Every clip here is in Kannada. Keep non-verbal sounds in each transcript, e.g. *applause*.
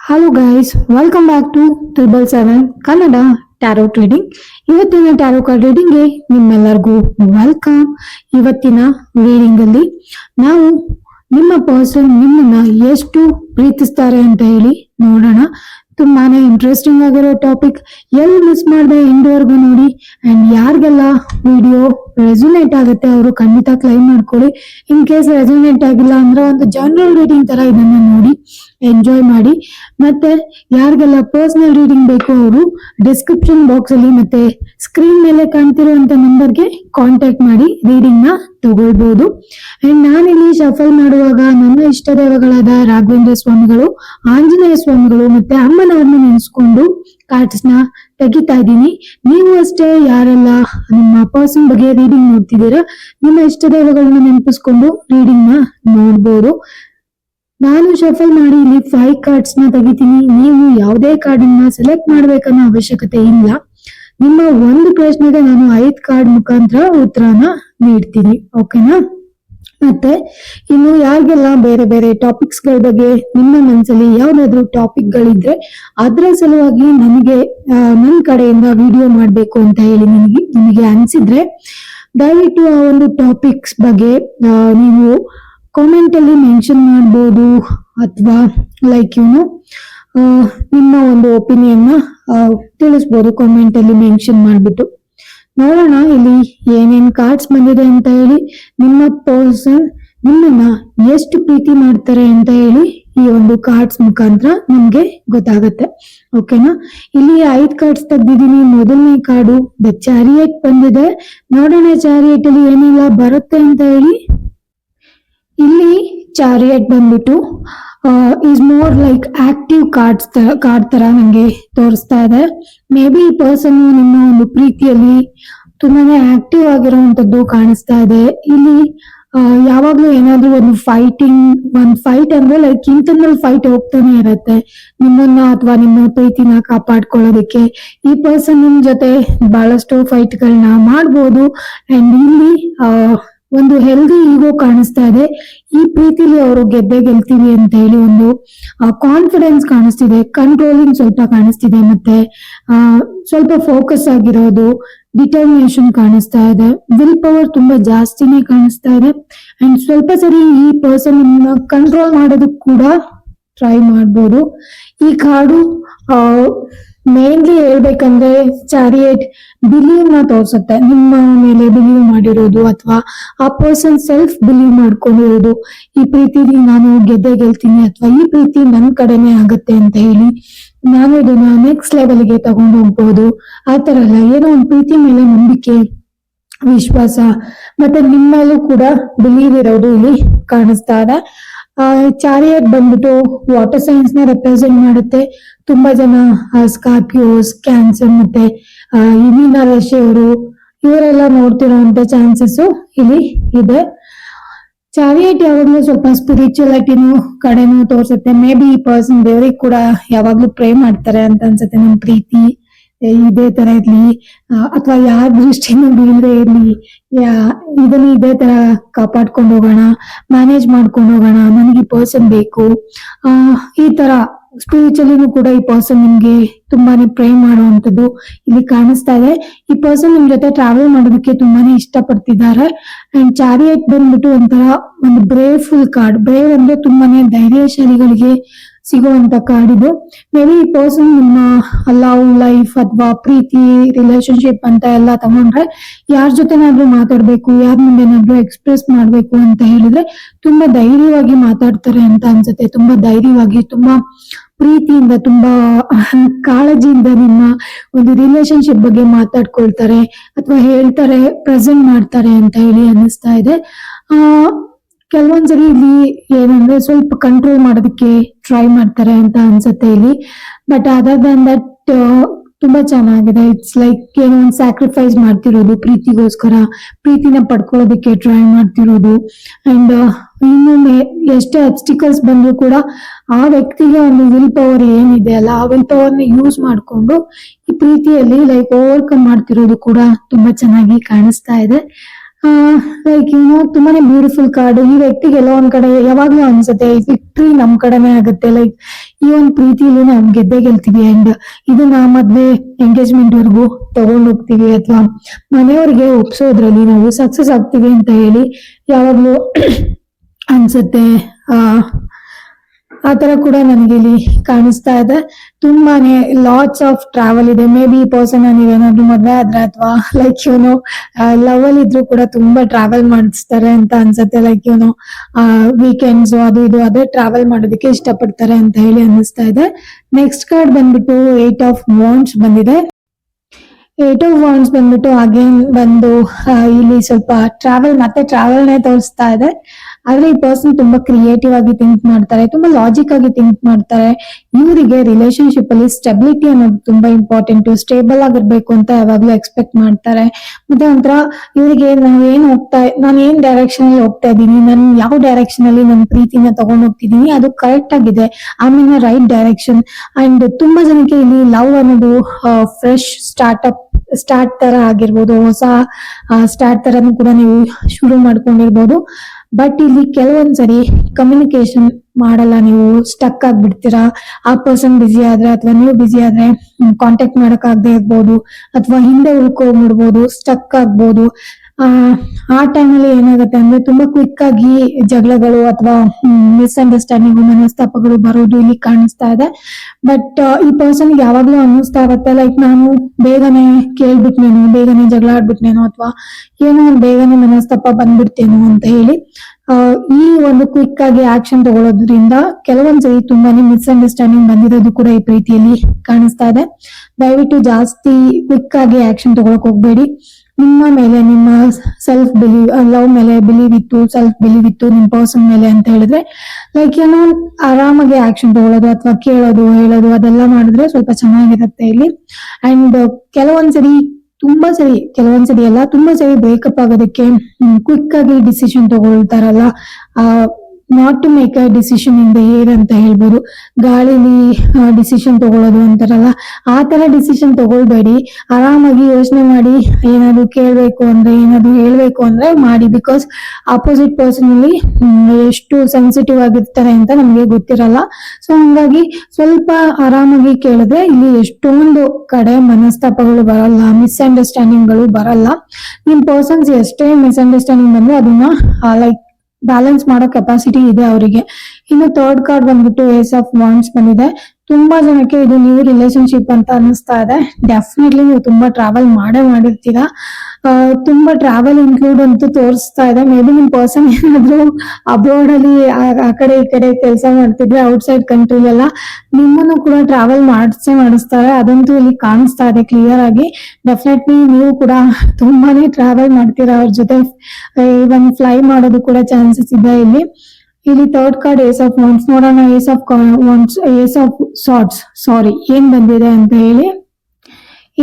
Hello guys welcome back to triple seven Kannada tarot trading ಇವತ್ತಿನ ಟ್ಯಾರೋ ಕಾರ್ಡ್ ರೀಡಿಂಗ್ಗೆ ನಿಮ್ಮೆಲ್ಲರಿಗೂ ವೆಲ್ಕಮ್ ಇವತ್ತಿನ ರೀಡಿಂಗ್ ಅಲ್ಲಿ ನಾವು ನಿಮ್ಮ ಪರ್ಸನ್ ನಿಮ್ಮನ್ನ ಎಷ್ಟು ಪ್ರೀತಿಸ್ತಾರೆ ಅಂತ ಹೇಳಿ ನೋಡೋಣ. ತುಂಬಾನೇ ಇಂಟ್ರೆಸ್ಟಿಂಗ್ ಆಗಿರೋ ಟಾಪಿಕ್ ಎಲ್ಲಿ ಮಿಸ್ ಮಾಡದೆ ಇಂಡೋರ್ಗೂ ನೋಡಿ. ಅಂಡ್ ಯಾರಿಗೆಲ್ಲ ವಿಡಿಯೋ ರೆಸುನೇಟ್ ಆಗುತ್ತೆ ಅವರು ಖಂಡಿತ ಕ್ಲೈಮ್ ಮಾಡ್ಕೊಳ್ಳಿ. ಇನ್ ಕೇಸ್ ರೆಸುನೇಟ್ ಆಗಿಲ್ಲ ಅಂದ್ರೆ ಒಂದು ಜನರಲ್ ರೀಡಿಂಗ್ ತರ ಇದನ್ನ ನೋಡಿ. ಎಂಜಾಯ್ ಮಾಡಿ. ಮತ್ತೆ ಯಾರಿಗೆಲ್ಲ ಪರ್ಸನಲ್ ರೀಡಿಂಗ್ ಬೇಕು ಅವರು ಡಿಸ್ಕ್ರಿಪ್ಷನ್ ಬಾಕ್ಸ್ ಅಲ್ಲಿ ಮತ್ತೆ ಸ್ಕ್ರೀನ್ ಮೇಲೆ ಕಾಣ್ತಿರುವಂತ ನಂಬರ್ಗೆ ಕಾಂಟ್ಯಾಕ್ಟ್ ಮಾಡಿ ರೀಡಿಂಗ್ನ ತಗೊಳ್ಬಹುದು ಅಂಡ್ ನಾನಿಲ್ಲಿ ಶಫಲ್ ಮಾಡುವಾಗ ನನ್ನ ಇಷ್ಟ ದೇವಗಳಾದ ರಾಘವೇಂದ್ರ ಸ್ವಾಮಿಗಳು, ಆಂಜನೇಯ ಸ್ವಾಮಿಗಳು ಮತ್ತೆ ಅಮ್ಮನವ್ರನ್ನ ನೆನೆಸ್ಕೊಂಡು ಕಾರ್ಡ್ಸ್ನ ತೆಗಿತಾ ಇದ್ದೀನಿ. ನೀವು ಅಷ್ಟೇ ಯಾರೆಲ್ಲ ನಿಮ್ಮ ಪರ್ಸನ್ ಬಗ್ಗೆ ರೀಡಿಂಗ್ ನೋಡ್ತಿದ್ದೀರಾ, ನಿಮ್ಮ ಇಷ್ಟ ದೇವಗಳನ್ನ ನೆನಪಿಸ್ಕೊಂಡು ರೀಡಿಂಗ್ನ ನೋಡ್ಬೋದು. ನಾನು ಶಫಲ್ ಮಾಡಿ ಇಲ್ಲಿ ಫೈವ್ ಕಾರ್ಡ್ಸ್ನ ತೆಗಿತೀನಿ. ನೀವು ಯಾವುದೇ ಕಾರ್ಡ್ ಅನ್ನ ಸೆಲೆಕ್ಟ್ ಮಾಡ್ಬೇಕನ್ನೋ ಅವಶ್ಯಕತೆ ಇಲ್ಲ. ನಿಮ್ಮ ಒಂದು ಪ್ರಶ್ನೆಗೆ ನಾನು ಐದ್ ಕಾರ್ಡ್ ಮುಖಾಂತರ ಉತ್ತರನ ನೀಡ್ತೀನಿ. ಓಕೆನಾ ಮತ್ತೆ ಇನ್ನು ಯಾರಿಗೆಲ್ಲ ಬೇರೆ ಬೇರೆ ಟಾಪಿಕ್ಸ್ಗಳ ಬಗ್ಗೆ ನಿಮ್ಮ ಮನಸ್ಸಲ್ಲಿ ಯಾವ್ದಾದ್ರು ಟಾಪಿಕ್ ಗಳಿದ್ರೆ ಅದ್ರ ಸಲುವಾಗಿ ನನಗೆ ನನ್ನ ನನ್ ಕಡೆಯಿಂದ ವಿಡಿಯೋ ಮಾಡ್ಬೇಕು ಅಂತ ಹೇಳಿ ನಿಮಗೆ ನಿಮಗೆ ಅನ್ಸಿದ್ರೆ ದಯವಿಟ್ಟು ಆ ಒಂದು ಟಾಪಿಕ್ಸ್ ಬಗ್ಗೆ ನೀವು ಕಾಮೆಂಟ್ ಅಲ್ಲಿ ಮೆನ್ಷನ್ ಮಾಡ್ಬೋದು ಅಥವಾ ಲೈಕ್ ಏನು ನಿಮ್ಮ ಒಂದು ಒಪಿನಿಯನ್ ತಿಳಿಸ್ಬೋದು ಕಾಮೆಂಟ್ ಅಲ್ಲಿ ಮೆನ್ಷನ್ ಮಾಡ್ಬಿಟ್ಟು. ನೋಡೋಣ ಇಲ್ಲಿ ಏನೇನ್ ಕಾರ್ಡ್ಸ್ ಬಂದಿದೆ ಅಂತ ಹೇಳಿ, ನಿಮ್ಮ ಪರ್ಸನ್ ನಿಮ್ಮನ್ನ ಎಷ್ಟು ಪ್ರೀತಿ ಮಾಡ್ತಾರೆ ಅಂತ ಹೇಳಿ ಈ ಒಂದು ಕಾರ್ಡ್ಸ್ ಮುಖಾಂತರ ನಮ್ಗೆ ಗೊತ್ತಾಗತ್ತೆ. ಓಕೆನಾ ಇಲ್ಲಿ ಐದು ಕಾರ್ಡ್ಸ್ ತೆಗ್ದಿದೀನಿ ಮೊದಲನೇ ಕಾರ್ಡು ದ ಚಾರಿಯೇಟ್ ಬಂದಿದೆ. ನೋಡೋಣ ಚಾರಿಯೇಟ್ ಅಲ್ಲಿ ಏನೆಲ್ಲ ಬರುತ್ತೆ ಅಂತ ಹೇಳಿ. ಇಲ್ಲಿ ಚಾರಿಯಟ್ ಬಂದ್ಬಿಟ್ಟು is more like active cards card ತರ ನಂಗೆ ತೋರಿಸ್ತಾ ಇದೆ. ಮೇ ಬಿ ಈ ಪರ್ಸನ್ ನಿಮ್ಮ ಒಂದು ಪ್ರೀತಿಯಲ್ಲಿ ತುಂಬಾನೇ ಆಕ್ಟಿವ್ ಆಗಿರುವಂತದ್ದು ಕಾಣಿಸ್ತಾ ಇದೆ. ಇಲ್ಲಿ ಯಾವಾಗ್ಲೂ ಏನಾದ್ರೂ ಒಂದು ಫೈಟಿಂಗ್ ಒಂದ್ ಫೈಟ್ ಅಂದ್ರೆ ಲೈಕ್ ಇಂಟರ್ನಲ್ ಫೈಟ್ ಹೋಗ್ತಾನೆ ಇರತ್ತೆ. ನಿಮ್ಮನ್ನ ಅಥವಾ ನಿಮ್ಮ ಪ್ರೀತಿನ ಕಾಪಾಡ್ಕೊಳ್ಳೋದಕ್ಕೆ. ಈ ಪರ್ಸನ್ ನಿಮ್ ಜೊತೆ ಬಹಳಷ್ಟು ಫೈಟ್ ಗಳನ್ನ ಮಾಡ್ಬೋದು. ಅಂಡ್ ಇಲ್ಲಿ ಒಂದು ಹೆಲ್ದಿ ಈಗೋ ಕಾಣಿಸ್ತಾ ಇದೆ. ಈ ಪ್ರೀತಿಲಿ ಅವರು ಗೆದ್ದೆ ಗೆಲ್ತೀವಿ ಅಂತ ಹೇಳಿ ಒಂದು ಕಾನ್ಫಿಡೆನ್ಸ್ ಕಾಣಿಸ್ತಿದೆ. ಕಂಟ್ರೋಲಿಂಗ್ ಸ್ವಲ್ಪ ಕಾಣಿಸ್ತಿದೆ ಮತ್ತೆ ಸ್ವಲ್ಪ ಫೋಕಸ್ ಆಗಿರೋದು ಡಿಟರ್ಮಿನೇಷನ್ ಕಾಣಿಸ್ತಾ ಇದೆ. ವಿಲ್ ಪವರ್ ತುಂಬಾ ಜಾಸ್ತಿನೇ ಕಾಣಿಸ್ತಾ ಇದೆ. ಅಂಡ್ ಸ್ವಲ್ಪ ಸರಿ ಈ ಪರ್ಸನ್ ಕಂಟ್ರೋಲ್ ಮಾಡೋದಕ್ಕೆ ಕೂಡ ಟ್ರೈ ಮಾಡ್ಬೋದು. ಈ ಕಾರ್ಡು ಮೇನ್ಲಿ ಹೇಳ್ಬೇಕಂದ್ರೆ ಚಾರಿಯೇಟ್ ಬಿಲೀವ್ನ ತೋರ್ಸುತ್ತೆ. ನಿಮ್ಮ ಮೇಲೆ ಬಿಲೀವ್ ಮಾಡಿರೋದು ಅಥವಾ ಆ ಪರ್ಸನ್ ಸೆಲ್ಫ್ ಬಿಲೀವ್ ಮಾಡ್ಕೊಂಡಿರೋದು. ಈ ಪ್ರೀತಿಲಿ ನಾನು ಗೆದ್ದೆ ಗೆಲ್ತೀನಿ ಅಥವಾ ಈ ಪ್ರೀತಿ ನನ್ ಕಡೆನೆ ಆಗತ್ತೆ ಅಂತ ಹೇಳಿ ನಾನು ಇದನ್ನ ನೆಕ್ಸ್ಟ್ ಲೆವೆಲ್ಗೆ ತಗೊಂಡು ಹೋಗ್ಬೋದು. ಆ ತರ ಅಲ್ಲ, ಏನೋ ಒಂದು ಪ್ರೀತಿ ಮೇಲೆ ನಂಬಿಕೆ, ವಿಶ್ವಾಸ, ಮತ್ತೆ ನಿಮ್ಮಲ್ಲೂ ಕೂಡ ಬಿಲೀವ್ ಇರೋದು ಇಲ್ಲಿ ಕಾಣಿಸ್ತಾ ಇದೆ. ಚಾರಿಯಟ್ ಬಂದ್ಬಿಟ್ಟು ವಾಟರ್ ಸೈನ್ಸ್ನ ರೆಪ್ರೆಸೆಂಟ್ ಮಾಡುತ್ತೆ. ತುಂಬಾ ಜನ ಸ್ಕಾರ್ಪಿಯೋಸ್ ಕ್ಯಾನ್ಸರ್ ಮತ್ತೆ ಮೀನ ರಾಶಿಯವರು ಇವರೆಲ್ಲ ನೋಡ್ತಿರೋಂತ ಚಾನ್ಸಸ್ ಇಲ್ಲಿ ಇದೆ. ಚಾರಿಯಟ್ ಯಾವಾಗ್ಲೂ ಸ್ವಲ್ಪ ಸ್ಪಿರಿಚುಯಾಲಿಟಿನೂ ಕಡೆನೂ ತೋರ್ಸುತ್ತೆ. ಮೇ ಬಿ ಈ ಪರ್ಸನ್ ದೇವ್ರಿಗೆ ಕೂಡ ಯಾವಾಗ್ಲೂ ಪ್ರೇ ಮಾಡ್ತಾರೆ ಅಂತ ಅನ್ಸುತ್ತೆ ನಮ್ ಪ್ರೀತಿ. ಇದೇ ತರ ಇರ್ಲಿ. ಅಥವಾ ಯಾರ ದೃಷ್ಟಿನ ಬೀಳದೆ ಇರ್ಲಿ. ಇದನ್ನ ಇದೇ ತರ ಕಾಪಾಡ್ಕೊಂಡು ಹೋಗೋಣ ಮ್ಯಾನೇಜ್ ಮಾಡ್ಕೊಂಡು ಹೋಗೋಣ, ನನಗೆ ಈ ಪರ್ಸನ್ ಬೇಕು. ಆ, ಈ ತರ ಸ್ಪಿರಿಚುಲಿನೂ ಕೂಡ ಈ ಪರ್ಸನ್ ನಿಮ್ಗೆ ತುಂಬಾನೇ ಪ್ರೇ ಮಾಡುವಂತದ್ದು ಇಲ್ಲಿ ಕಾಣಿಸ್ತಾ ಇದೆ. ಈ ಪರ್ಸನ್ ನಿಮ್ ಜೊತೆ ಟ್ರಾವೆಲ್ ಮಾಡೋದಕ್ಕೆ ತುಂಬಾನೇ ಇಷ್ಟಪಡ್ತಿದ್ದಾರೆ. ಅಂಡ್ ಚಾರಿಯಟ್ ಬಂದ್ಬಿಟ್ಟು ಒಂಥರ ಒಂದು ಬ್ರೇವ್ ಫುಲ್ ಕಾರ್ಡ್ ಬ್ರೇವ್ ಅಂದ್ರೆ ತುಂಬಾನೇ ಧೈರ್ಯಶಾಲಿಗಳಿಗೆ ಸಿಗುವಂತ ಕಾರ್ಡ್ ಇದು ಮೇ ಬಿ ಪರ್ಸನ್ ನಿಮ್ಮ ಲವ್ ಲೈಫ್ ಅಥವಾ ಪ್ರೀತಿ ರಿಲೇಶನ್ಶಿಪ್ ಅಂತ ಎಲ್ಲ ತಗೊಂಡ್ರೆ ಯಾರ ಜೊತೆನಾದ್ರೂ ಮಾತಾಡ್ಬೇಕು, ಯಾರ ಮುಂದೆನಾದ್ರೂ ಎಕ್ಸ್ಪ್ರೆಸ್ ಮಾಡ್ಬೇಕು ಅಂತ ಹೇಳಿದ್ರೆ ತುಂಬಾ ಧೈರ್ಯವಾಗಿ ಮಾತಾಡ್ತಾರೆ ಅಂತ ಅನ್ಸುತ್ತೆ. ತುಂಬಾ ಧೈರ್ಯವಾಗಿ, ತುಂಬಾ ಪ್ರೀತಿಯಿಂದ, ತುಂಬಾ ಕಾಳಜಿಯಿಂದ ನಿಮ್ಮ ಒಂದು ರಿಲೇಶನ್ಶಿಪ್ ಬಗ್ಗೆ ಮಾತಾಡ್ಕೊಳ್ತಾರೆ ಅಥವಾ ಹೇಳ್ತಾರೆ ಪ್ರೆಸೆಂಟ್ ಮಾಡ್ತಾರೆ ಅಂತ ಹೇಳಿ ಅನ್ನಿಸ್ತಾ ಇದೆ. ಆ ಕೆಲವೊಂದ್ಸರಿ ಇಲ್ಲಿ ಏನಂದ್ರೆ ಸ್ವಲ್ಪ ಕಂಟ್ರೋಲ್ ಮಾಡೋದಕ್ಕೆ ಟ್ರೈ ಮಾಡ್ತಾರೆ ಅಂತ ಅನ್ಸುತ್ತೆ ಇಲ್ಲಿ. ಬಟ್ ಅದರ್ ದನ್ ದಟ್ ತುಂಬಾ ಚೆನ್ನಾಗಿದೆ. ಇಟ್ಸ್ ಲೈಕ್ ಏನೋ ಒಂದು ಸ್ಯಾಕ್ರಿಫೈಸ್ ಮಾಡ್ತಿರೋದು ಪ್ರೀತಿಗೋಸ್ಕರ. ಪ್ರೀತಿನ ಪಡ್ಕೊಳ್ಳೋದಕ್ಕೆ ಟ್ರೈ ಮಾಡ್ತಿರೋದು. ಅಂಡ್ ಇನ್ನು ಎಷ್ಟೇ ಅಬ್ಸ್ಟಿಕಲ್ಸ್ ಬಂದ್ರು ಕೂಡ ಆ ವ್ಯಕ್ತಿಗೆ ಒಂದು ವಿಲ್ ಪವರ್ ಏನಿದೆ ಅಲ್ಲ, ಆ ವಿಲ್ ಪವರ್ನ ಯೂಸ್ ಮಾಡ್ಕೊಂಡು ಈ ಪ್ರೀತಿಯಲ್ಲಿ ಲೈಕ್ ಓವರ್ಕಮ್ ಮಾಡ್ತಿರೋದು ಕೂಡ ತುಂಬಾ ಚೆನ್ನಾಗಿ ಕಾಣಿಸ್ತಾ ಇದೆ. ಲೈಕ್ ಏನೋ ತುಂಬಾನೇ ಬ್ಯೂಟಿಫುಲ್ ಕಾರ್ಡ್ ಈ ವ್ಯಕ್ತಿಗೆ ಎಲ್ಲೋ ಒಂದ್ ಕಡೆ ಯಾವಾಗ್ಲೂ ಅನ್ಸುತ್ತೆ ವಿಕ್ಟ್ರಿ ನಮ್ ಕಡೆನೇ ಆಗುತ್ತೆ. ಲೈಕ್ ಈ ಒಂದ್ ಪ್ರೀತಿಲಿ ನಾವ್ ಗೆದ್ದೆ ಗೆಲ್ತೀವಿ ಅಂಡ್ ಇದು ನಾ ಮದ್ವೆ ಎಂಗೇಜ್ಮೆಂಟ್ ವರ್ಗು ತಗೊಂಡ್ ಹೋಗ್ತೀವಿ ಅಥವಾ ಮನೆಯವ್ರಿಗೆ ಒಪ್ಸೋದ್ರಲ್ಲಿ ನಾವು ಸಕ್ಸಸ್ ಆಗ್ತೀವಿ ಅಂತ ಹೇಳಿ ಯಾವಾಗ್ಲೂ ಅನ್ಸುತ್ತೆ. ಆ ಕೂಡ ನನಗೆ ಇಲ್ಲಿ ಕಾಣಿಸ್ತಾ ಇದೆ. ತುಂಬಾನೇ ಲಾಟ್ಸ್ ಆಫ್ ಟ್ರಾವೆಲ್ ಇದೆ. ಮೇ ಬಿ ಈ ಪರ್ಸನ್ ನೀವೇನಾದ್ರು ಮದ್ವೆ ಆದ್ರೆ ಅಥವಾ ಲೈಕ್ ಇವನು ಲವ್ ಅಲ್ಲಿ ಇದ್ರು ಕೂಡ ತುಂಬಾ ಟ್ರಾವೆಲ್ ಮಾಡಿಸ್ತಾರೆ ಅಂತ ಅನ್ಸುತ್ತೆ. ಲೈಕ್ ಇವನು ವೀಕೆಂಡ್ಸ್ ಅದು ಇದು ಅದೇ ಟ್ರಾವೆಲ್ ಮಾಡೋದಕ್ಕೆ ಇಷ್ಟಪಡ್ತಾರೆ ಅಂತ ಹೇಳಿ ಅನ್ನಿಸ್ತಾ ಇದೆ. ನೆಕ್ಸ್ಟ್ ಕಾರ್ಡ್ ಬಂದ್ಬಿಟ್ಟು ಏಟ್ ಆಫ್ ವಾಂಡ್ಸ್ ಬಂದಿದೆ. ಏಟ್ ಆಫ್ ವಾಂಡ್ಸ್ ಬಂದ್ಬಿಟ್ಟು ಅಗೇನ್ ಬಂದು ಇಲ್ಲಿ ಸ್ವಲ್ಪ ಟ್ರಾವೆಲ್ ಮತ್ತೆ ಟ್ರಾವೆಲ್ ನೇ ತೋರಿಸ್ತಾ ಇದೆ. ಆದ್ರೆ ಈ ಪರ್ಸನ್ ತುಂಬಾ ಕ್ರಿಯೇಟಿವ್ ಆಗಿ ಥಿಂಕ್ ಮಾಡ್ತಾರೆ, ತುಂಬಾ ಲಾಜಿಕ್ ಆಗಿ ಥಿಂಕ್ ಮಾಡ್ತಾರೆ. ಇವರಿಗೆ ರಿಲೇಶನ್ಶಿಪ್ ಅಲ್ಲಿ ಸ್ಟೆಬಿಲಿಟಿ ಅನ್ನೋದು ತುಂಬಾ ಇಂಪಾರ್ಟೆಂಟ್ ಸ್ಟೇಬಲ್ ಆಗಿರ್ಬೇಕು ಅಂತ ಯಾವಾಗ್ಲೂ ಎಕ್ಸ್ಪೆಕ್ಟ್ ಮಾಡ್ತಾರೆ. ಮತ್ತೆ ಒಂಥರ ಇವರಿಗೆ ನಾವು ಏನ್ ಹೋಗ್ತಾ ನಾನು ಏನ್ ಡೈರೆಕ್ಷನ್ ಅಲ್ಲಿ ಹೋಗ್ತಾ ಇದ್ದೀನಿ, ನಾನು ಯಾವ ಡೈರೆಕ್ಷನ್ ಅಲ್ಲಿ ನನ್ನ ಪ್ರೀತಿನ ತಗೊಂಡ್ ಹೋಗ್ತಿದ್ದೀನಿ, ಅದು ಕರೆಕ್ಟ್ ಆಗಿದೆ. I mean right direction and ತುಂಬಾ ಜನಕ್ಕೆ ಇಲ್ಲಿ ಲವ್ ಅನ್ನೋದು ಫ್ರೆಶ್ ಸ್ಟಾರ್ಟ್ಅಪ್ ಸ್ಟಾರ್ಟ್ ತರ ಆಗಿರ್ಬೋದು, ಹೊಸ ಸ್ಟಾರ್ಟ್ ತರನು ಕೂಡ ನೀವು ಶುರು ಮಾಡ್ಕೊಂಡಿರ್ಬೋದು. ಬಟ್ ಇಲ್ಲಿ ಕೆಲವೊಂದ್ಸರಿ ಕಮ್ಯುನಿಕೇಶನ್ ಮಾಡಲ್ಲ, ನೀವು ಸ್ಟಕ್ ಆಗ್ಬಿಡ್ತೀರಾ? ಆ ಪರ್ಸನ್ ಬಿಸಿ ಆದ್ರೆ ಅಥವಾ ನೀವು ಬಿಸಿ ಆದ್ರೆ ಕಾಂಟ್ಯಾಕ್ಟ್ ಮಾಡಕ್ ಆಗದೆ ಇರ್ಬೋದು, ಅಥವಾ ಹಿಂದೆ ಉಳ್ಕೊಂಡ್ಬಿಡ್ಬೋದು ಸ್ಟಕ್ ಆಗ್ಬೋದು. ಆ ಆ ಟೈಮಲ್ಲಿ ಏನಾಗುತ್ತೆ ಅಂದ್ರೆ ತುಂಬಾ ಕ್ವಿಕ್ ಆಗಿ ಜಗಳಗಳು ಅಥವಾ ಮಿಸ್ಅಂಡರ್ಸ್ಟ್ಯಾಂಡಿಂಗ್ ಮನಸ್ತಾಪಗಳು ಬರೋದು ಇಲ್ಲಿ ಕಾಣಿಸ್ತಾ ಇದೆ. ಬಟ್ ಈ ಪರ್ಸನ್ ಯಾವಾಗ್ಲೂ ಅನ್ನಿಸ್ತಾ ಇರುತ್ತೆ ಲೈಕ್ ನಾನು ಬೇಗನೆ ಕೇಳ್ಬಿಟ್ನೇನೋ, ಬೇಗನೆ ಜಗಳ ಆಡ್ಬಿಟ್ನೇನೋ ಅಥವಾ ಏನೋ ಬೇಗನೆ ಮನಸ್ತಾಪ ಬಂದ್ಬಿಡ್ತೇನೋ ಅಂತ ಹೇಳಿ ಈ ಒಂದು ಕ್ವಿಕ್ ಆಗಿ ಆಕ್ಷನ್ ತಗೊಳ್ಳೋದ್ರಿಂದ ಕೆಲವೊಂದ್ಸರಿ ತುಂಬಾನೇ ಮಿಸ್ಅಂಡರ್ಸ್ಟ್ಯಾಂಡಿಂಗ್ ಬಂದಿರೋದು ಕೂಡ ಈ ಪ್ರೀತಿಯಲ್ಲಿ ಕಾಣಿಸ್ತಾ ಇದೆ. ದಯವಿಟ್ಟು ಜಾಸ್ತಿ ಕ್ವಿಕ್ ಆಗಿ ಆಕ್ಷನ್ ತಗೊಳಕ್ ಹೋಗ್ಬೇಡಿ. ನಿಮ್ಮ ಮೇಲೆ, ನಿಮ್ಮ ಸೆಲ್ಫ್ ಬಿಲೀವ್ ಲವ್ ಮೇಲೆ ಬಿಲೀವ್ ಇತ್ತು ಸೆಲ್ಫ್ ಬಿಲೀವ್ ಇತ್ತು, ನಿಮ್ಮ ಪರ್ಸನ್ ಮೇಲೆ ಅಂತ ಹೇಳಿದ್ರೆ ಲೈಕ್ ಏನೋ ಆರಾಮಾಗಿ ಆಕ್ಷನ್ ತಗೊಳ್ಳೋದು ಅಥವಾ ಕೇಳೋದು, ಹೇಳೋದು, ಅದೆಲ್ಲ ಮಾಡಿದ್ರೆ ಸ್ವಲ್ಪ ಚೆನ್ನಾಗಿರುತ್ತೆ ಇಲ್ಲಿ. ಅಂಡ್ ಕೆಲವೊಂದ್ಸರಿ ತುಂಬಾ ಸರಿ ಕೆಲವೊಂದ್ಸರಿ ಅಲ್ಲ, ತುಂಬಾ ಸರಿ ಬ್ರೇಕಪ್ ಆಗೋದಕ್ಕೆ ಕ್ವಿಕ್ ಆಗಿ decision ತಗೊಳ್ತಾರಲ್ಲ not to make a decision in the air ಅಂತ ಹೇಳ್ಬೋದು. ಗಾಳಿಲಿ ಡಿಸಿಷನ್ ತಗೊಳ್ಳೋದು ಅಂತಾರಲ್ಲ, ಆ ತರ ಡಿಸಿಷನ್ ತಗೊಳ್ಬೇಡಿ. ಆರಾಮಾಗಿ ಯೋಚನೆ ಮಾಡಿ, ಏನಾದ್ರು ಕೇಳ್ಬೇಕು ಅಂದ್ರೆ, ಏನಾದ್ರು ಹೇಳ್ಬೇಕು ಅಂದ್ರೆ ಮಾಡಿ ಬಿಕಾಸ್ ಅಪೋಸಿಟ್ ಪರ್ಸನ್ ಅಲ್ಲಿ ಎಷ್ಟು ಸೆನ್ಸಿಟಿವ್ ಆಗಿರ್ತಾರೆ ಅಂತ ನಮ್ಗೆ ಗೊತ್ತಿರಲ್ಲ. ಸೊ ಹಂಗಾಗಿ ಸ್ವಲ್ಪ ಆರಾಮಾಗಿ ಕೇಳಿದ್ರೆ ಇಲ್ಲಿ ಎಷ್ಟೊಂದು ಕಡೆ ಮನಸ್ತಾಪಗಳು ಬರಲ್ಲ ಮಿಸ್ಅಂಡರ್ಸ್ಟ್ಯಾಂಡಿಂಗ್ಗಳು ಬರಲ್ಲ. ನಿಮ್ ಪರ್ಸನ್ಸ್ ಎಷ್ಟೇ ಮಿಸ್ಅಂಡರ್ಸ್ಟ್ಯಾಂಡಿಂಗ್ ಬಂದ್ರೆ ಅದನ್ನ ಲೈಕ್ ಬ್ಯಾಲೆನ್ಸ್ ಮಾಡೋ ಕೆಪಾಸಿಟಿ ಇದೆ ಅವರಿಗೆ. ಇನ್ನು ಥರ್ಡ್ ಕಾರ್ಡ್ ಬಂದ್ಬಿಟ್ಟು ಏಸ್ ಆಫ್ ವಾಂಡ್ಸ್ ಬಂದಿದೆ. ತುಂಬಾ ಜನಕ್ಕೆ ಇದು ನ್ಯೂ ರಿಲೇಶನ್ಶಿಪ್ ಅಂತ ಅನಿಸ್ತಾ ಇದೆ. ಡೆಫಿನೆಟ್ಲಿ ನೀವು ತುಂಬಾ ಟ್ರಾವೆಲ್ ಮಾಡೇ ಮಾಡಿರ್ತೀರಾ. ತುಂಬಾ ಟ್ರಾವೆಲ್ ಇನ್ಕ್ಲೂಡ್ ಅಂತೂ ತೋರಿಸ್ತಾ ಇದೆ. ಮೇ ಬಿ ನಿಮ್ ಪರ್ಸನ್ ಏನಾದ್ರು ಅಬ್ರಾಡ್ ಅಲ್ಲಿ ಆ- ಕಡೆ ಈ ಕಡೆ ಕೆಲಸ ಮಾಡ್ತಿದ್ರೆ ಔಟ್ಸೈಡ್ ಕಂಟ್ರಿಲೆಲ್ಲ ನಿಮ್ಮನ್ನು ಕೂಡ ಟ್ರಾವೆಲ್ ಮಾಡಿಸೇ ಮಾಡಿಸ್ತಾರೆ. ಅದಂತೂ ಇಲ್ಲಿ ಕಾಣಿಸ್ತಾ ಇದೆ ಕ್ಲಿಯರ್ ಆಗಿ. ಡೆಫಿನೆಟ್ಲಿ ನೀವು ಕೂಡ ತುಂಬಾನೇ ಟ್ರಾವೆಲ್ ಮಾಡ್ತೀರಾ ಅವ್ರ ಜೊತೆ. ಇವನ್ ಫ್ಲೈ ಮಾಡೋದು ಕೂಡ ಚಾನ್ಸಸ್ ಇದೆ ಇಲ್ಲಿ. ಇಲ್ಲಿ third card ace of wands ನೋಡೋಣ ace of wands ace of swords sorry ಏನ್ ಬಂದಿದೆ ಅಂತ ಹೇಳಿ.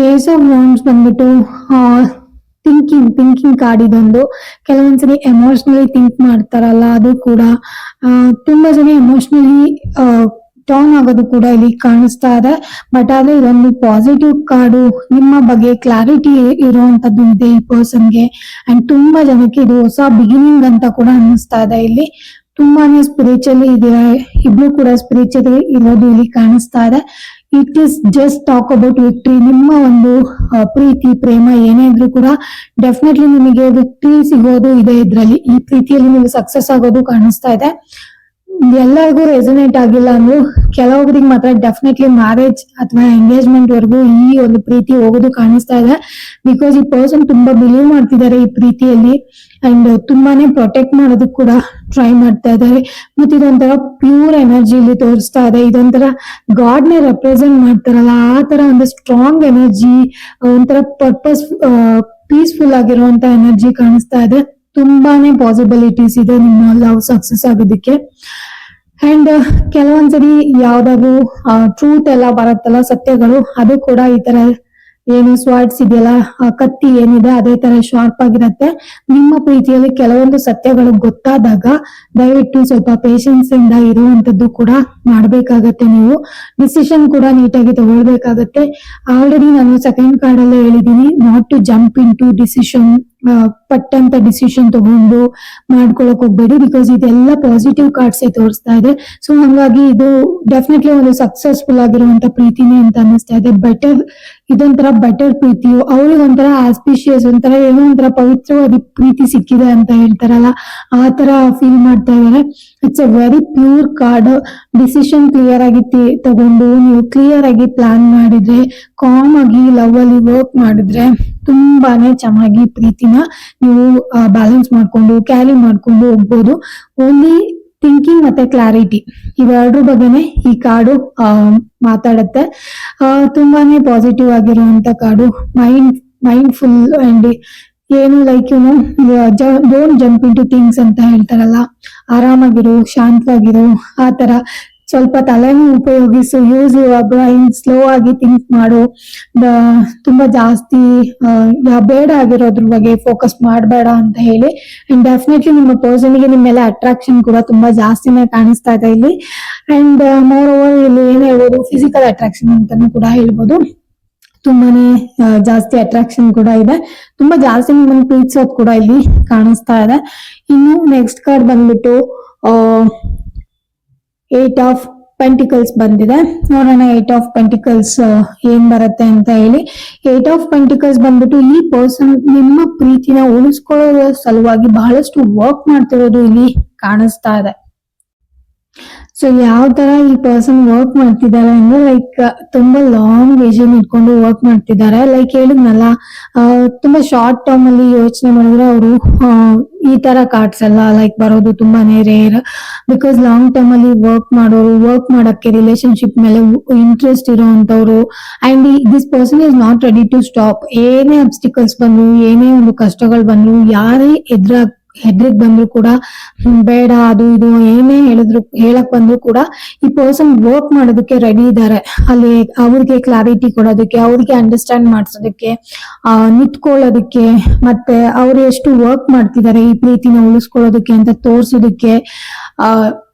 ಏಸ್ ಆಫ್ ಒನ್ಸ್ ಬಂದ್ಬಿಟ್ಟು ಥಿಂಕಿಂಗ್ ಥಿಂಕಿಂಗ್ ಕಾರ್ಡ್ ಇದೊಂದು. ಕೆಲವೊಂದ್ಸರಿ ಎಮೋಷನಲಿ ಥಿಂಕ್ ಮಾಡ್ತಾರಲ್ಲ, ಅದು ಕೂಡ ತುಂಬಾ ಜನ ಎಮೋಷನಲಿ ಟರ್ನ್ ಆಗೋದು ಕೂಡ ಇಲ್ಲಿ ಕಾಣಿಸ್ತಾ ಇದೆ. ಬಟ್ ಆದ್ರೆ ಇದೊಂದು ಪಾಸಿಟಿವ್ ಕಾರ್ಡು ನಿಮ್ಮ ಬಗ್ಗೆ ಕ್ಲಾರಿಟಿ ಇರುವಂತದ್ದು ಇದೆ ಈ ಪರ್ಸನ್ಗೆ ಅಂಡ್ ತುಂಬಾ ಜನಕ್ಕೆ ಇದು ಹೊಸ ಬಿಗಿನಿಂಗ್ ಅಂತ ಕೂಡ ಅನ್ನಿಸ್ತಾ ಇದೆ ಇಲ್ಲಿ. ತುಂಬಾನೇ ಸ್ಪಿರಿಚುವಲ್ ಇದೆ ಇಬ್ರು ಕೂಡ ಸ್ಪಿರಿಚುವಲ್ ಇರೋದು ಇಲ್ಲಿ ಕಾಣಿಸ್ತಾ ಇದೆ. It is just talk about victory ನಿಮ್ಮ ಒಂದು ಪ್ರೀತಿ, ಪ್ರೇಮ ಏನೇ ಇದ್ರೂ ಕೂಡ ಡೆಫಿನೆಟ್ಲಿ ನಿಮಗೆ ವಿಕ್ಟ್ರಿ ಸಿಗೋದು ಇದೆ ಇದ್ರಲ್ಲಿ. ಈ ಪ್ರೀತಿಯಲ್ಲಿ ನೀವು ಸಕ್ಸಸ್ ಆಗೋದು ಕಾಣಿಸ್ತಾ ಇದೆ. ಎಲ್ಲರಿಗೂ ರೆಸನೇಟ್ ಆಗಿಲ್ಲ ಅಂದ್ರು ಕೆಲವೊಬ್ಬರಿಗೆ ಮಾತ್ರ ಡೆಫಿನೆಟ್ಲಿ ಮ್ಯಾರೇಜ್ ಅಥವಾ ಎಂಗೇಜ್ಮೆಂಟ್ ವರೆಗೂ ಈ ಒಂದು ಪ್ರೀತಿ ಹೋಗೋದು ಕಾಣಿಸ್ತಾ ಇದೆ. ಬಿಕಾಸ್ ಈ ಪರ್ಸನ್ ತುಂಬಾ ಬಿಲೀವ್ ಮಾಡ್ತಿದ್ದಾರೆ ಈ ಪ್ರೀತಿಯಲ್ಲಿ ಅಂಡ್ ತುಂಬಾನೇ ಪ್ರೊಟೆಕ್ಟ್ ಮಾಡೋದಕ್ಕೆ ಕೂಡ ಟ್ರೈ ಮಾಡ್ತಾ ಇದ್ದಾರೆ. ಮತ್ತೆ ಇದೊಂಥರ ಪ್ಯೂರ್ ಎನರ್ಜಿ ಇಲ್ಲಿ ತೋರಿಸ್ತಾ ಇದೆ. ಇದೊಂಥರ ಗಾಡ್ನ ರೆಪ್ರೆಸೆಂಟ್ ಮಾಡ್ತಾರಲ್ಲ, ಆ ತರ ಒಂದು ಸ್ಟ್ರಾಂಗ್ ಎನರ್ಜಿ ಒಂಥರ ಪರ್ಪಸ್ ಪೀಸ್ಫುಲ್ ಆಗಿರುವಂತ ಎನರ್ಜಿ ಕಾಣಿಸ್ತಾ ಇದೆ. ತುಂಬಾನೇ ಪಾಸಿಬಿಲಿಟೀಸ್ ಇದೆ ನಿಮ್ಮ ಲವ್ ಸಕ್ಸಸ್ ಆಗೋದಕ್ಕೆ. ಅಂಡ್ ಕೆಲವೊಂದ್ಸರಿ ಯಾವ್ದಾದ್ರು ಟ್ರೂತ್ ಎಲ್ಲ ಬರುತ್ತಲ್ಲ, ಸತ್ಯಗಳು, ಅದು ಕೂಡ ಈ ತರ ಏನು ಸ್ವಾಟ್ಸ್ ಇದೆಯಲ್ಲ ಕತ್ತಿ ಏನಿದೆ, ಅದೇ ತರ ಶಾರ್ಪ್ ಆಗಿರತ್ತೆ. ನಿಮ್ಮ ಪ್ರೀತಿಯಲ್ಲಿ ಕೆಲವೊಂದು ಸತ್ಯಗಳು ಗೊತ್ತಾದಾಗ, ದಯವಿಟ್ಟು ಸ್ವಲ್ಪ ಪೇಶನ್ಸ್ ಇಂದ ಇರುವಂತದ್ದು ಕೂಡ ಮಾಡ್ಬೇಕಾಗತ್ತೆ ನೀವು. ಡಿಸಿಷನ್ ಕೂಡ ನೀಟಾಗಿ ತಗೊಳ್ಬೇಕಾಗತ್ತೆ. ಆಲ್ರೆಡಿ ನಾನು ಸೆಕೆಂಡ್ ಕಾರ್ಡ್ ಅಲ್ಲೇ ಹೇಳಿದೀನಿ not to jump into decision ಪಟ್ಟಂತ ಡಿಸಿಷನ್ ತಗೊಂಡು ಮಾಡ್ಕೊಳಕ್ ಹೋಗ್ಬೇಡಿ ಬಿಕಾಸ್ ಇದೆಲ್ಲ ಪಾಸಿಟಿವ್ ಕಾರ್ಡ್ಸ್ ತೋರಿಸ್ತಾ ಇದೆ. ಸೊ ಹಂಗಾಗಿ ಇದು ಡೆಫಿನೆಟ್ಲಿ ಒಂದು ಸಕ್ಸಸ್ಫುಲ್ ಆಗಿರುವಂತ ಪ್ರೀತಿನೇ ಅಂತ ಅನಿಸ್ತಾ ಇದೆ. ಬೆಟರ್ ಇದೊಂಥರ ಬೆಟರ್ ಪ್ರೀತಿಯು ಅವ್ರಿಗೆ ಒಂಥರ ಆಸ್ಪಿಷಿಯಸ್ ಒಂಥರ ಏನೋ ಒಂಥರ ಪವಿತ್ರವಾದ ಪ್ರೀತಿ ಸಿಕ್ಕಿದೆ ಅಂತ ಹೇಳ್ತಾರಲ್ಲ, ಆ ತರ ಫೀಲ್ ಮಾಡ್ತಾ ಇದಾರೆ it's a very pure card decision clear ಆಗಿ ತಗೊಂಡು, ನೀವು ಕ್ಲಿಯರ್ ಆಗಿ ಪ್ಲಾನ್ ಮಾಡಿದ್ರೆ ಕಾಮ್ ಆಗಿ ಲವ್ ಅಲ್ಲಿ ವರ್ಕ್ ಮಾಡಿದ್ರೆ ತುಂಬಾನೇ ಚೆನ್ನಾಗಿ ಪ್ರೀತಿನ ನೀವು ಬ್ಯಾಲೆನ್ಸ್ ಮಾಡ್ಕೊಂಡು ಕ್ಯಾರಿ ಮಾಡ್ಕೊಂಡು ಹೋಗ್ಬೋದು. ಓನ್ಲಿ ಥಿಂಕಿಂಗ್ ಮತ್ತೆ ಕ್ಲಾರಿಟಿ ಇವೆರಡ್ರ ಬಗ್ಗೆನೆ ಈ ಕಾರ್ಡು ಮಾತಾಡತ್ತೆ. ತುಂಬಾನೇ ಪಾಸಿಟಿವ್ ಆಗಿರುವಂತ card mind mind full and ಏನು ಲೈಕ್ ಏನು don't jump into things ಅಂತ ಹೇಳ್ತಾರಲ್ಲ. ಆರಾಮಾಗಿರು, ಶಾಂತವಾಗಿರು, ಆ ತರ ಸ್ವಲ್ಪ ತಲೆನೂ ಉಪಯೋಗಿಸು ಯೂಸ್ ಬ್ರೈನ್ ಸ್ಲೋ ಆಗಿ ಥಿಂಕ್ ಮಾಡು. ತುಂಬಾ ಜಾಸ್ತಿ ಆ, ಬೇಡ ಆಗಿರೋದ್ರ ಬಗ್ಗೆ ಫೋಕಸ್ ಮಾಡಬೇಡ ಅಂತ ಹೇಳಿ. ಅಂಡ್ ಡೆಫಿನೆಟ್ಲಿ ನಿಮ್ಮ ಪರ್ಸನ್ಗೆ ನಿಮ್ಮ ಮೇಲೆ ಅಟ್ರಾಕ್ಷನ್ ಕೂಡ ತುಂಬಾ ಜಾಸ್ತಿನೇ ಕಾಣಿಸ್ತಾ ಇದೆ ಇಲ್ಲಿ. ಅಂಡ್ ಮೋರ್ ಓವರ್ ಇಲ್ಲಿ ಏನ್ ಹೇಳ್ಬೋದು ಫಿಸಿಕಲ್ ಅಟ್ರಾಕ್ಷನ್ ಅಂತಾನು ಕೂಡ ಹೇಳ್ಬೋದು. ತುಂಬಾನೇ ಜಾಸ್ತಿ ಅಟ್ರಾಕ್ಷನ್ ಕೂಡ ಇದೆ. ತುಂಬಾ ಜಾಸ್ತಿ ನಿಮ್ಮನ್ನು ಪ್ರೀತಿಸೋದು ಕೂಡ ಇಲ್ಲಿ ಕಾಣಿಸ್ತಾ ಇದೆ. ಇನ್ನು ನೆಕ್ಸ್ಟ್ ಕಾರ್ಡ್ ಬಂದ್ಬಿಟ್ಟು ಏಟ್ ಆಫ್ ಪೆಂಟಿಕಲ್ಸ್ ಬಂದಿದೆ. ನೋಡೋಣ ಏಟ್ ಆಫ್ ಪೆಂಟಿಕಲ್ಸ್ ಏನ್ ಬರುತ್ತೆ ಅಂತ ಹೇಳಿ. ಏಟ್ ಆಫ್ ಪೆಂಟಿಕಲ್ಸ್ ಬಂದ್ಬಿಟ್ಟು ಈ ಪರ್ಸನ್ ನಿಮ್ಮ ಪ್ರೀತಿನ ಉಳಿಸ್ಕೊಳ್ಳೋ ಸಲುವಾಗಿ ಬಹಳಷ್ಟು ವರ್ಕ್ ಮಾಡ್ತಿರೋದು ಇಲ್ಲಿ ಕಾಣಿಸ್ತಾ ಇದೆ. ಸೊ ಯಾವ ತರ ಈ ಪರ್ಸನ್ ವರ್ಕ್ ಮಾಡ್ತಿದ್ದಾರೆ ಅಂದ್ರೆ ಲೈಕ್ ತುಂಬಾ ಲಾಂಗ್ ವಿಷನ್ ಇಟ್ಕೊಂಡು ವರ್ಕ್ ಮಾಡ್ತಿದ್ದಾರೆ. ಲೈಕ್ ಹೇಳಿದ್ನಲ್ಲ ತುಂಬಾ ಶಾರ್ಟ್ ಟರ್ಮ್ ಅಲ್ಲಿ ಯೋಚನೆ ಮಾಡಿದ್ರೆ ಅವರು ಈ ತರ ಕಾರ್ಡ್ಸ್ ಎಲ್ಲ ಲೈಕ್ ಬರೋದು ತುಂಬಾನೇ ರೇರ್ ಬಿಕಾಸ್ ಲಾಂಗ್ ಟರ್ಮ್ ಅಲ್ಲಿ ವರ್ಕ್ ಮಾಡೋರು ವರ್ಕ್ ಮಾಡಕ್ಕೆ ರಿಲೇಶನ್ಶಿಪ್ ಮೇಲೆ interest ಇರೋಂಥವ್ರು and this person is not ready to stop ಏನೇ ಅಬ್ಸ್ಟಿಕಲ್ಸ್ ಬಂದ್ರು, ಏನೇ ಒಂದು ಕಷ್ಟಗಳು ಬಂದ್ರು, ಯಾರೇ ಎದುರ ಹೆದ್ರಿಗ್ ಬಂದ್ರು ಕೂಡ ಬೇಡ, ಅದು ಇದು, ಏನೇ ಹೇಳಿದ್ರು, ಹೇಳಕ್ ಬಂದ್ರು ಕೂಡ, ಈ ಪರ್ಸನ್ ವರ್ಕ್ ಮಾಡೋದಕ್ಕೆ ರೆಡಿ ಇದ್ದಾರೆ ಅಲ್ಲಿ ಅವ್ರಿಗೆ ಕ್ಲಾರಿಟಿ ಕೊಡೋದಕ್ಕೆ, ಅವ್ರಿಗೆ ಅಂಡರ್ಸ್ಟ್ಯಾಂಡ್ ಮಾಡಿಸೋದಕ್ಕೆ, ಆ, ನಿಂತ್ಕೊಳ್ಳೋದಕ್ಕೆ, ಮತ್ತೆ ಅವ್ರು ಎಷ್ಟು ವರ್ಕ್ ಮಾಡ್ತಿದ್ದಾರೆ ಈ ಪ್ರೀತಿನ ಉಳಿಸ್ಕೊಳ್ಳೋದಕ್ಕೆ ಅಂತ ತೋರ್ಸೋದಕ್ಕೆ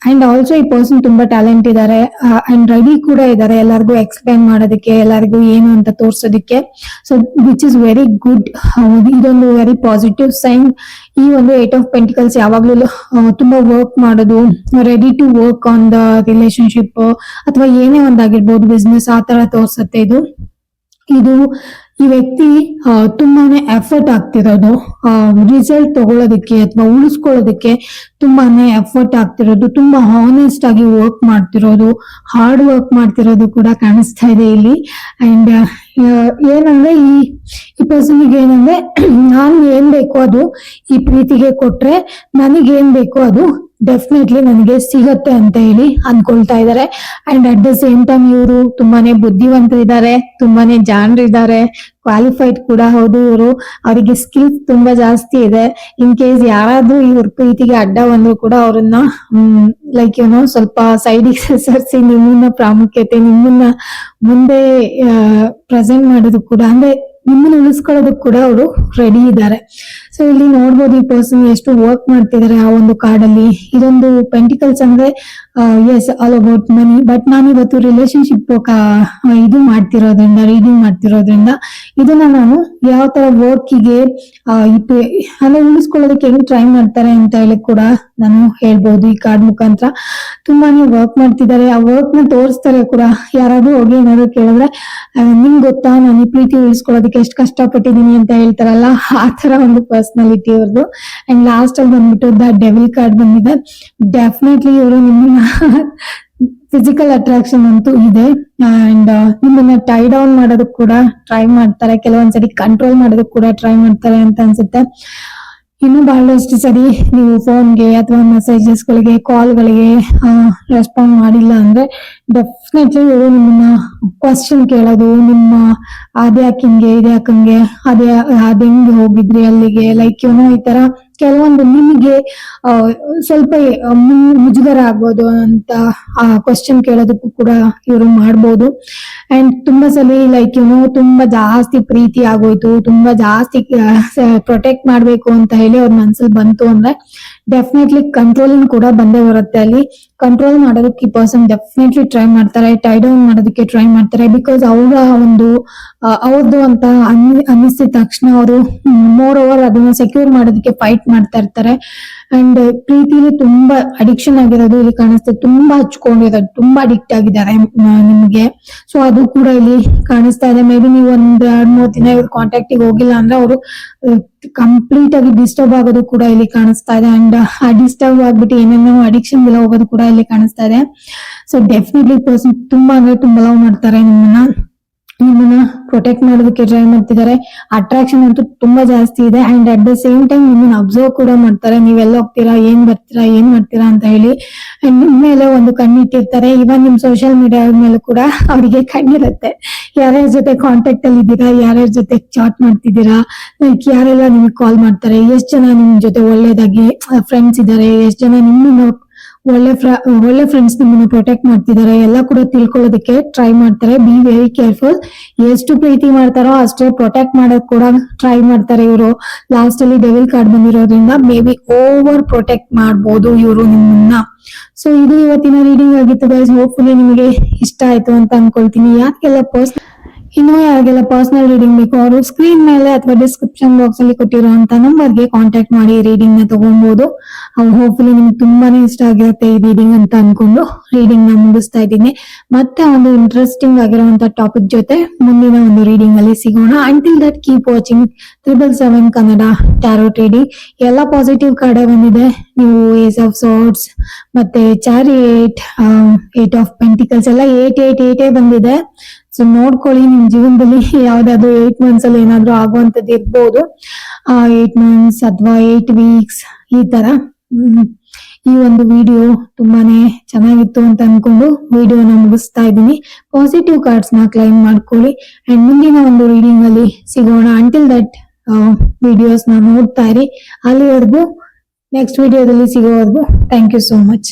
ಅಂಡ್ ಆಲ್ಸೋ ಈ ಪರ್ಸನ್ ತುಂಬಾ ಟ್ಯಾಲೆಂಟ್ ಇದ್ದಾರೆ ಅಂಡ್ ರೆಡಿ ಕೂಡ ಇದ್ದಾರೆ ಎಲ್ಲರಿಗೂ ಎಕ್ಸ್ಪ್ಲೈನ್ ಮಾಡೋದಕ್ಕೆ, ಎಲ್ಲರಿಗೂ ಏನು ಅಂತ ತೋರ್ಸೋದಕ್ಕೆ. So which is very good ಇದೊಂದು ವೆರಿ ಪಾಸಿಟಿವ್ ಸೈನ್ ಈ ಒಂದು ಏಟ್ ಆಫ್ ಪೆಂಟಿಕಲ್ಸ್ ಯಾವಾಗ್ಲೂ ತುಂಬಾ ವರ್ಕ್ ಮಾಡೋದು ready to work on the relationship ಅಥವಾ ಏನೇ ಒಂದಾಗಿರ್ಬೋದು ಬಿಸ್ನೆಸ್ ಆ ತರ ತೋರ್ಸತ್ತೆ ಇದು. ಇದು ಈ ವ್ಯಕ್ತಿ ತುಂಬಾನೇ ಎಫರ್ಟ್ ಆಗ್ತಿರೋದು. ರಿಸಲ್ಟ್ ತಗೊಳ್ಳೋದಕ್ಕೆ ಅಥವಾ ಉಳಿಸ್ಕೊಳ್ಳೋದಕ್ಕೆ ತುಂಬಾನೇ ಎಫರ್ಟ್ ಆಗ್ತಿರೋದು. ತುಂಬಾ ಹಾನೆಸ್ಟ್ ಆಗಿ ವರ್ಕ್ ಮಾಡ್ತಿರೋದು. ಹಾರ್ಡ್ ವರ್ಕ್ ಮಾಡ್ತಿರೋದು ಕೂಡ ಕಾಣಿಸ್ತಾ ಇದೆ ಇಲ್ಲಿ. ಅಂಡ್ ಏನಂದ್ರೆ ಈ ಈ ಪರ್ಸನ್ಗೆ ಏನಂದ್ರೆ *clears throat* ನಾನು ಏನ್ ಬೇಕೋ ಅದು ಈ ಪ್ರೀತಿಗೆ ಕೊಟ್ರೆ ನನಗೆ ಏನ್ ಬೇಕೋ ಅದು ಡೆಫಿನೆಟ್ಲಿ ನನಗೆ ಸಿಗತ್ತೆ ಅಂತ ಹೇಳಿ ಅನ್ಕೊಳ್ತಾ ಇದ್ದಾರೆ and at the same time ಇವರು ತುಂಬಾನೇ ಬುದ್ಧಿವಂತರಿದ್ದಾರೆ, ತುಂಬಾನೇ ಜಾಣರಿದ್ದಾರೆ ಕ್ವಾಲಿಫೈಡ್ ಕೂಡ ಹೌದು ಇವರು. ಅವರಿಗೆ ಸ್ಕಿಲ್ಸ್ ತುಂಬಾ ಜಾಸ್ತಿ ಇದೆ. ಇನ್ ಕೇಸ್ ಯಾರಾದ್ರೂ ಇವ್ರ ಪ್ರೀತಿಗೆ ಅಡ್ಡ ಬಂದ್ರು ಕೂಡ ಅವ್ರನ್ನ ಲೈಕ್ ಏನೋ ಸ್ವಲ್ಪ ಸೈಡ್ ಸರ್ಸಿ ನಿಮ್ಮನ್ನ ಪ್ರಾಮುಖ್ಯತೆ, ನಿಮ್ಮನ್ನ ಮುಂದೆ ಪ್ರೆಸೆಂಟ್ ಮಾಡೋದು ಕೂಡ, ಅಂದ್ರೆ ನಿಮ್ಮನ್ನ ಉಳಿಸ್ಕೊಳ್ಳೋದಕ್ಕೆ ಕೂಡ ಅವರು ರೆಡಿ ಇದ್ದಾರೆ. ಸೊ ಇಲ್ಲಿ ನೋಡ್ಬೋದು ಈ ಪರ್ಸನ್ ಎಷ್ಟು ವರ್ಕ್ ಮಾಡ್ತಿದ್ದಾರೆ ಆ ಒಂದು ಕಾರ್ಡ್ ಅಲ್ಲಿ. ಇದೊಂದು ಪೆಂಟಿಕಲ್ಸ್ ಅಂದ್ರೆ is all about money but ನಾನು ಇವತ್ತು ರಿಲೇಶನ್ಶಿಪ್ ಇದು ಮಾಡ್ತಿರೋದ್ರಿಂದ ರೀಡಿಂಗ್ ಮಾಡ್ತಿರೋದ್ರಿಂದ, ಇದನ್ನ ನಾನು ಯಾವ ತರ ವರ್ಕಿಗೆ ಅಂದ್ರೆ ಉಳಿಸ್ಕೊಳ್ಳೋದಕ್ಕೆ ಹೆಂಗ್ ಟ್ರೈ ಮಾಡ್ತಾರೆ ಅಂತ ಹೇಳಿ ಕೂಡ ನಾನು ಹೇಳ್ಬೋದು ಈ ಕಾರ್ಡ್ ಮುಖಾಂತರ. ತುಂಬಾನೇ ವರ್ಕ್ ಮಾಡ್ತಿದ್ದಾರೆ ಆ ವರ್ಕ್ನ ತೋರಿಸ್ತಾರೆ ಕೂಡ. ಯಾರಾದ್ರೂ ಹೋಗಿ ಏನಾದ್ರು ಕೇಳಿದ್ರೆ ನಿಮ್ಗೆ ಗೊತ್ತಾ? ನಾನು ಈ ಪ್ರೀತಿ ಉಳಿಸ್ಕೊಳ್ಳೋದಕ್ಕೆ ಎಷ್ಟು ಕಷ್ಟಪಟ್ಟಿದ್ದೀನಿ ಅಂತ ಹೇಳ್ತಾರಲ್ಲ? ಆ ತರ ಒಂದು ಪರ್ಸನಾಲಿಟಿ ಅವ್ರದ್ದು ಅಂಡ್ ಲಾಸ್ಟ್ ಅಲ್ಲಿ ಬಂದ್ಬಿಟ್ಟು ದ ಡೆವಿಲ್ ಕಾರ್ಡ್ ಬಂದಿದೆ. ಡೆಫಿನೆಟ್ಲಿ ಇವರು ನಿಮ್ಮನ್ನ ಫಿಸಿಕಲ್ ಅಟ್ರಾಕ್ಷನ್ ಅಂತೂ ಇದೆ. ಅಂಡ್ ನಿಮ್ಮನ್ನ ಟೈ ಡೌನ್ ಮಾಡೋದಕ್ಕೆ ಕೂಡ ಟ್ರೈ ಮಾಡ್ತಾರೆ. ಕೆಲವೊಂದ್ಸರಿ ಕಂಟ್ರೋಲ್ ಮಾಡೋದಕ್ಕೆ ಕೂಡ ಟ್ರೈ ಮಾಡ್ತಾರೆ ಅಂತ ಅನ್ಸುತ್ತೆ. ಇನ್ನು ಬಹಳಷ್ಟು ಸರಿ ನೀವು ಫೋನ್ಗೆ ಅಥವಾ ಮೆಸೇಜಸ್ಗಳಿಗೆ ಕಾಲ್ಗಳಿಗೆ ರೆಸ್ಪಾಂಡ್ ಮಾಡಿಲ್ಲ ಅಂದ್ರೆ ಡೆಫಿನೆಟ್ಲಿ ಇವರು ನಿಮ್ಮನ್ನ ಕ್ವಶನ್ ಕೇಳೋದು, ನಿಮ್ಮ ಅದ್ಯಾಕೆ ಹಿಂಗೆ ಇದ್ಯಾಕಂಗೆ ಅದೇ ಅದ್ ಹೆಂಗೆ ಹೋಗಿದ್ರಿ ಅಲ್ಲಿಗೆ ಲೈಕ್ ಏನೋ ಈ ತರ ಕೆಲವೊಂದು ನಿಮಗೆ ಸ್ವಲ್ಪ ಮುಜುಗರ ಆಗ್ಬೋದು ಅಂತ ಆ ಕ್ವಶನ್ ಕೇಳೋದಕ್ಕೂ ಕೂಡ ಇವರು ಮಾಡ್ಬೋದು. ಅಂಡ್ ತುಂಬಾ ಸಲ ಲೈಕ್ ಏನೋ ತುಂಬಾ ಜಾಸ್ತಿ ಪ್ರೀತಿ ಆಗೋಯ್ತು, ತುಂಬಾ ಜಾಸ್ತಿ ಪ್ರೊಟೆಕ್ಟ್ ಮಾಡ್ಬೇಕು ಅಂತ ಹೇಳಿ ಅವ್ರ ಮನ್ಸಲ್ಲಿ ಬಂತು ಅಂದ್ರೆ ಡೆಫಿನೆಟ್ಲಿ ಕಂಟ್ರೋಲಿಂಗ್ ಕೂಡ ಬಂದೇ ಬರುತ್ತೆ ಅಲ್ಲಿ. ಕಂಟ್ರೋಲ್ ಮಾಡೋದಕ್ಕೆ ಈ ಪರ್ಸನ್ ಡೆಫಿನೆಟ್ಲಿ ಟ್ರೈ ಮಾಡ್ತಾರೆ ಟೈ ಡೌನ್ ಮಾಡೋದಕ್ಕೆ ಟ್ರೈ ಮಾಡ್ತಾರೆ ಬಿಕಾಸ್ ಅವರ ಒಂದು ಅವ್ರದ್ದು ಅಂತ ಅನ್ನಿ, ಅನ್ನಿಸಿದ ತಕ್ಷಣ ಅವರು ಮೋರ್ ಓವರ್ ಅದನ್ನ ಸೆಕ್ಯೂರ್ ಮಾಡೋದಕ್ಕೆ ಫೈಟ್ ಮಾಡ್ತಾ ಇರ್ತಾರೆ. ಅಂಡ್ ಪ್ರೀತಿಲಿ ತುಂಬಾ ಅಡಿಕ್ಷನ್ ಆಗಿರೋದು ಇಲ್ಲಿ ಕಾಣಿಸ್ತದೆ ತುಂಬಾ ಹಚ್ಕೊಂಡಿರೋದು ತುಂಬಾ ಅಡಿಕ್ಟ್ ಆಗಿದ್ದಾರೆ ನಿಮಗೆ ನಿಮ್ಗೆ. ಸೊ ಅದು ಕೂಡ ಇಲ್ಲಿ ಕಾಣಿಸ್ತಾ ಇದೆ. ಮೇ ಬಿ ನೀವು ಒಂದ್ ಎರಡ್, ಮೂರ್ ದಿನ ಇವ್ರ ಕಾಂಟ್ಯಾಕ್ಟ್ ಹೋಗಿಲ್ಲ ಅಂದ್ರೆ ಅವರು ಕಂಪ್ಲೀಟ್ ಆಗಿ ಡಿಸ್ಟರ್ಬ್ ಆಗೋದು ಕೂಡ ಇಲ್ಲಿ ಕಾಣಿಸ್ತಾ ಇದೆ. ಅಂಡ್ ಆ ಡಿಸ್ಟರ್ಬ್ ಆಗ್ಬಿಟ್ಟು ಏನೇನೋ ಅಡಿಕ್ಷನ್ ಎಲ್ಲ ಹೋಗೋದು ಕೂಡ ಇಲ್ಲಿ ಕಾಣಿಸ್ತಾ ಇದೆ. ಸೊ ಡೆಫಿನೆಟ್ಲಿ ಪರ್ಸನ್ ತುಂಬಾ ಅಂದ್ರೆ ತುಂಬಾ ಲವ್ ಮಾಡ್ತಾರೆ ನಿಮ್ಮನ್ನ. ನಿಮ್ಮನ್ನ ಪ್ರೊಟೆಕ್ಟ್ ಮಾಡೋದಕ್ಕೆ ಟ್ರೈ ಮಾಡ್ತಿದ್ದಾರೆ. ಅಟ್ರಾಕ್ಷನ್ ಅಂತೂ ತುಂಬಾ ಜಾಸ್ತಿ ಇದೆ. And at the same time ನಿಮ್ಮನ್ನ ಅಬ್ಸರ್ವ್ ಕೂಡ ಮಾಡ್ತಾರೆ. ನೀವೆಲ್ಲ ಹೋಗ್ತೀರಾ, ಏನ್ ಬರ್ತೀರಾ, ಏನ್ ಮಾಡ್ತೀರಾ ಅಂತ ಹೇಳಿ. ಅಂಡ್ ನಿಮ್ ಮೇಲೆ ಒಂದು ಕಣ್ಣಿಟ್ಟಿರ್ತಾರೆ ಇವನ್ ನಿಮ್ ಸೋಷಿಯಲ್ ಮೀಡಿಯಾ ಮೇಲೆ ಕೂಡ ಅವರಿಗೆ ಕಣ್ಣಿರುತ್ತೆ ಯಾರ್ಯಾರ ಜೊತೆ ಕಾಂಟ್ಯಾಕ್ಟ್ ಅಲ್ಲಿ ಇದ್ದೀರಾ, ಯಾರ್ಯಾರ ಜೊತೆ ಚಾಟ್ ಮಾಡ್ತಿದ್ದೀರಾ ಲೈಕ್ ಯಾರೆಲ್ಲ ನಿಮ್ಗೆ ಕಾಲ್ ಮಾಡ್ತಾರೆ, ಎಷ್ಟ್ ಜನ ನಿಮ್ ಜೊತೆ ಒಳ್ಳೇದಾಗಿ ಫ್ರೆಂಡ್ಸ್ ಇದ್ದಾರೆ, ಎಷ್ಟ್ ಜನ ನಿಮ್ಮನ್ನ ಒಳ್ಳೆ ಒಳ್ಳೆ ಫ್ರೆಂಡ್ಸ್ ನಿಮ್ಮನ್ನ ಪ್ರೊಟೆಕ್ಟ್ ಮಾಡ್ತಿದ್ದಾರೆ. ಎಲ್ಲ ಕೂಡ ತಿಳ್ಕೊಳ್ಳೋದಕ್ಕೆ ಟ್ರೈ ಮಾಡ್ತಾರೆ. ಬಿ ವೆರಿ ಕೇರ್ಫುಲ್ ಎಷ್ಟು ಪ್ರೀತಿ ಮಾಡ್ತಾರೋ ಅಷ್ಟೇ ಪ್ರೊಟೆಕ್ಟ್ ಮಾಡೋದ್ ಕೂಡ ಟ್ರೈ ಮಾಡ್ತಾರೆ ಇವರು. ಲಾಸ್ಟ್ ಅಲ್ಲಿ ಡೆವಿಲ್ ಕಾರ್ಡ್ ಬಂದಿರೋದ್ರಿಂದ ಮೇ ಬಿ ಓವರ್ ಪ್ರೊಟೆಕ್ಟ್ ಮಾಡ್ಬೋದು ಇವರು ನಿಮ್ಮನ್ನ. ಸೊ ಇದು ಇವತ್ತಿನ ರೀಡಿಂಗ್ ಆಗಿತ್ತು ಗೈಸ್ ಹೋಪ್ಫುಲಿ ನಿಮಗೆ ಇಷ್ಟ ಆಯ್ತು ಅಂತ ಅನ್ಕೊಳ್ತೀನಿ. ಯಾಕೆಲ್ಲ ಪರ್ಸ್ ಇನ್ನು ಯಾರಿಗೆಲ್ಲ ಪರ್ಸನಲ್ ರೀಡಿಂಗ್ ಬೇಕು ಅವರು ಸ್ಕ್ರೀನ್ ಮೇಲೆ ಅಥವಾ ಡಿಸ್ಕ್ರಿಪ್ಷನ್ ಬಾಕ್ಸ್ ಅಲ್ಲಿ ಕೊಟ್ಟಿರುವಂತ ನಂಬರ್ಗೆ ಕಾಂಟ್ಯಾಕ್ಟ್ ಮಾಡಿ ರೀಡಿಂಗ್ನ ತಗೊಬಹುದು ಹೋಪ್ಫುಲಿ ನಿಮ್ಗೆ ತುಂಬಾನೇ ಇಷ್ಟ ಆಗಿರುತ್ತೆ ಈ ರೀಡಿಂಗ್ ಅಂತ ಅನ್ಕೊಂಡು ರೀಡಿಂಗ್ನ ಮುಗಿಸ್ತಾ ಇದ್ದೀನಿ. ಮತ್ತೆ ಒಂದು ಇಂಟ್ರೆಸ್ಟಿಂಗ್ ಆಗಿರುವಂತ ಟಾಪಿಕ್ ಜೊತೆ ಮುಂದಿನ ಒಂದು ರೀಡಿಂಗ್ ಅಲ್ಲಿ ಸಿಗೋಣ. Until that keep watching triple seven Kannada tarot reading ಎಲ್ಲ ಪಾಸಿಟಿವ್ ಕಾರ್ಡ್ ಬಂದಿದೆ. ನೀವು ಏಸ್ ಆಫ್ ಸಾರ್ಟ್ಸ್ ಮತ್ತೆ ಚಾರಿ ಏಟ್ ಏಟ್ ಆಫ್ ಪೆಂಟಿಕಲ್ಸ್ ಎಲ್ಲ ಏಟ್ ಏಟ್ ಏಟೇ ಬಂದಿದೆ. ಸೊ ನೋಡ್ಕೊಳ್ಳಿ ನಿಮ್ ಜೀವನದಲ್ಲಿ ಯಾವ್ದಾದ್ರು ಏಟ್ ಮಂತ್ಸ್ ಅಲ್ಲಿ ಏನಾದ್ರು ಆಗುವಂತದ್ದು ಇರ್ಬೋದು. ಏಟ್ ಮಂತ್ಸ್ ಅಥವಾ ಏಟ್ ವೀಕ್ಸ್ ಈ ತರ. ಈ ಒಂದು ವಿಡಿಯೋ ತುಂಬಾನೇ ಚೆನ್ನಾಗಿತ್ತು ಅಂತ ಅನ್ಕೊಂಡು ವಿಡಿಯೋನ ಮುಗಿಸ್ತಾ ಇದ್ದೀನಿ. ಪಾಸಿಟಿವ್ ಕಾರ್ಡ್ಸ್ನ ಕ್ಲೈಮ್ ಮಾಡ್ಕೊಳ್ಳಿ. ಅಂಡ್ ಮುಂದಿನ ಒಂದು ರೀಡಿಂಗ್ ಅಲ್ಲಿ ಸಿಗೋಣ. ಅಂಟಿಲ್ ದಟ್ ವಿಡಿಯೋಸ್ನ ನೋಡ್ತಾ ಇರಿ. ಅಲ್ಲಿವರೆಗೂ ನೆಕ್ಸ್ಟ್ ವಿಡಿಯೋದಲ್ಲಿ ಸಿಗೋವರೆಗೂ ಥ್ಯಾಂಕ್ ಯು ಸೋ ಮಚ್